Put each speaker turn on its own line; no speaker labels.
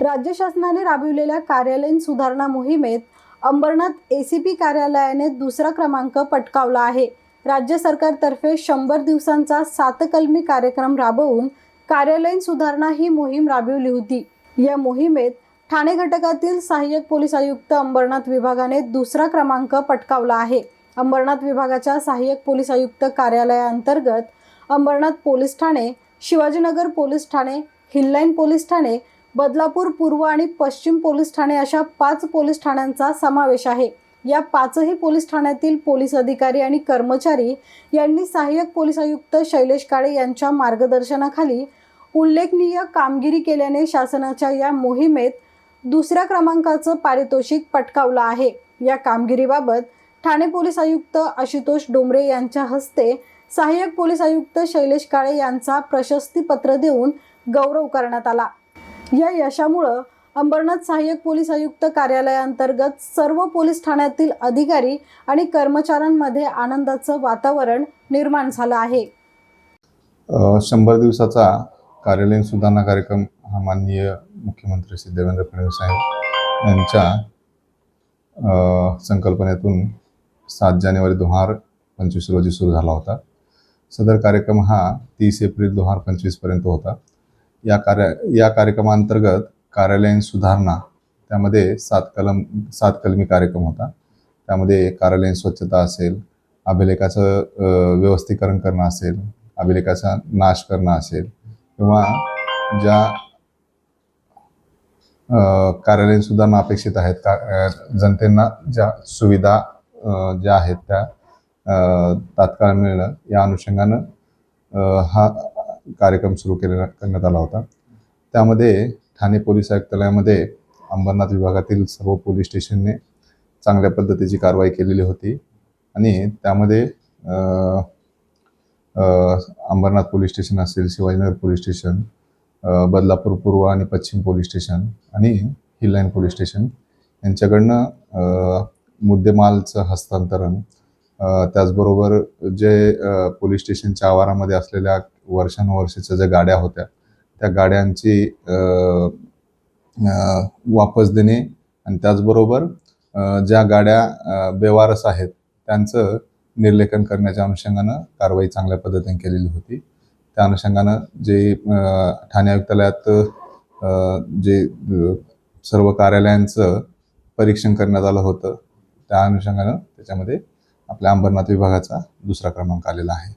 राज्य शासनाने राबविलेल्या कार्यालयीन सुधारणा मोहिमेत अंबरनाथ एसीपी कार्यालयाने दुसरा क्रमांक पटकावला आहे. राज्य सरकारतर्फे शंभर दिवसांचा सातकलमी कार्यक्रम राबवून कार्यालयीन सुधारणा ही मोहीम राबविली होती. या मोहिमेत ठाणे घटकातील सहाय्यक पोलीस आयुक्त अंबरनाथ विभागाने दुसरा क्रमांक पटकावला आहे. अंबरनाथ विभागाच्या सहाय्यक पोलीस आयुक्त कार्यालयाअंतर्गत अंबरनाथ पोलीस ठाणे शिवाजीनगर पोलीस ठाणे हिल्लाईन पोलीस ठाणे बदलापूर पूर्व आणि पश्चिम पोलीस ठाणे अशा पाच पोलीस ठाण्यांचा समावेश आहे. या पाचही पोलीस ठाण्यातील पोलीस अधिकारी आणि कर्मचारी यांनी सहाय्यक पोलीस आयुक्त शैलेश काळे यांच्या मार्गदर्शनाखाली उल्लेखनीय कामगिरी केल्याने शासनाच्या या मोहिमेत दुसऱ्या क्रमांकाचं पारितोषिक पटकावलं आहे. या कामगिरीबाबत ठाणे पोलीस आयुक्त आशुतोष डोंबरे यांच्या हस्ते सहाय्यक पोलीस आयुक्त शैलेश काळे यांचा प्रशस्तीपत्र देऊन गौरव करण्यात आला. या यशामुळं अंबरनाथ सहाय्यक पोलीस आयुक्त कार्यालयाअंतर्गत सर्व पोलीस ठाण्यातील अधिकारी आणि कर्मचाऱ्यांमध्ये आनंदाचं वातावरण निर्माण झालं आहे.
शंभर दिवसाचा कार्यालयीन सुधारणा कार्यक्रम हा माननीय मुख्यमंत्री श्री देवेंद्र फडणवीस साहेब यांच्या संकल्पनेतून सात जानेवारी दोन हजार पंचवीस रोजी सुरू झाला होता. सदर कार्यक्रम हा तीस एप्रिल दोन हजार पंचवीसपर्यंत होता. या कार्य या कार्यक्रमांतर्गत कार्यालयीन सुधारणा त्यामध्ये सात कलम सात कलमी कार्यक्रम होता. त्यामध्ये कार्यालयीन स्वच्छता असेल अभिलेखाचं व्यवस्थीकरण करणं असेल अभिलेखाचा नाश करणं असेल किंवा ज्या कार्यालयीन सुधारणा अपेक्षित आहेत का जनतेना जनतेंना ज्या सुविधा ज्या आहेत त्या तात्काळ मिळणं या अनुषंगानं हा कार्यक्रम सुरू केलेला करण्यात आला होता. त्यामध्ये ठाणे पोलीस आयुक्तालयामध्ये अंबरनाथ विभागातील सर्व पोलीस स्टेशनने चांगल्या पद्धतीची कारवाई केलेली होती आणि त्यामध्ये अंबरनाथ पोलीस स्टेशन असेल शिवाजीनगर पोलीस स्टेशन बदलापूर पूर्व आणि पश्चिम पोलीस स्टेशन आणि हिललाईन पोलीस स्टेशन यांच्याकडनं मुद्देमालचं हस्तांतरण त्याचबरोबर जे पोलीस स्टेशनच्या आवारामध्ये असलेल्या वर्षानुवर्षीच्या ज्या गाड्या होत्या त्या गाड्यांची वापस देणे आणि त्याचबरोबर ज्या गाड्या बेवारस आहेत त्यांचं निर्लेखन करण्याच्या अनुषंगानं कारवाई चांगल्या पद्धतीने केलेली होती. त्या अनुषंगानं जे ठाणे आयुक्तालयात जे सर्व कार्यालयांचं परीक्षण करण्यात आलं होतं त्या अनुषंगानं त्याच्यामध्ये आपल्या अंबरनाथ विभागाचा दुसरा क्रमांक आलेला आहे.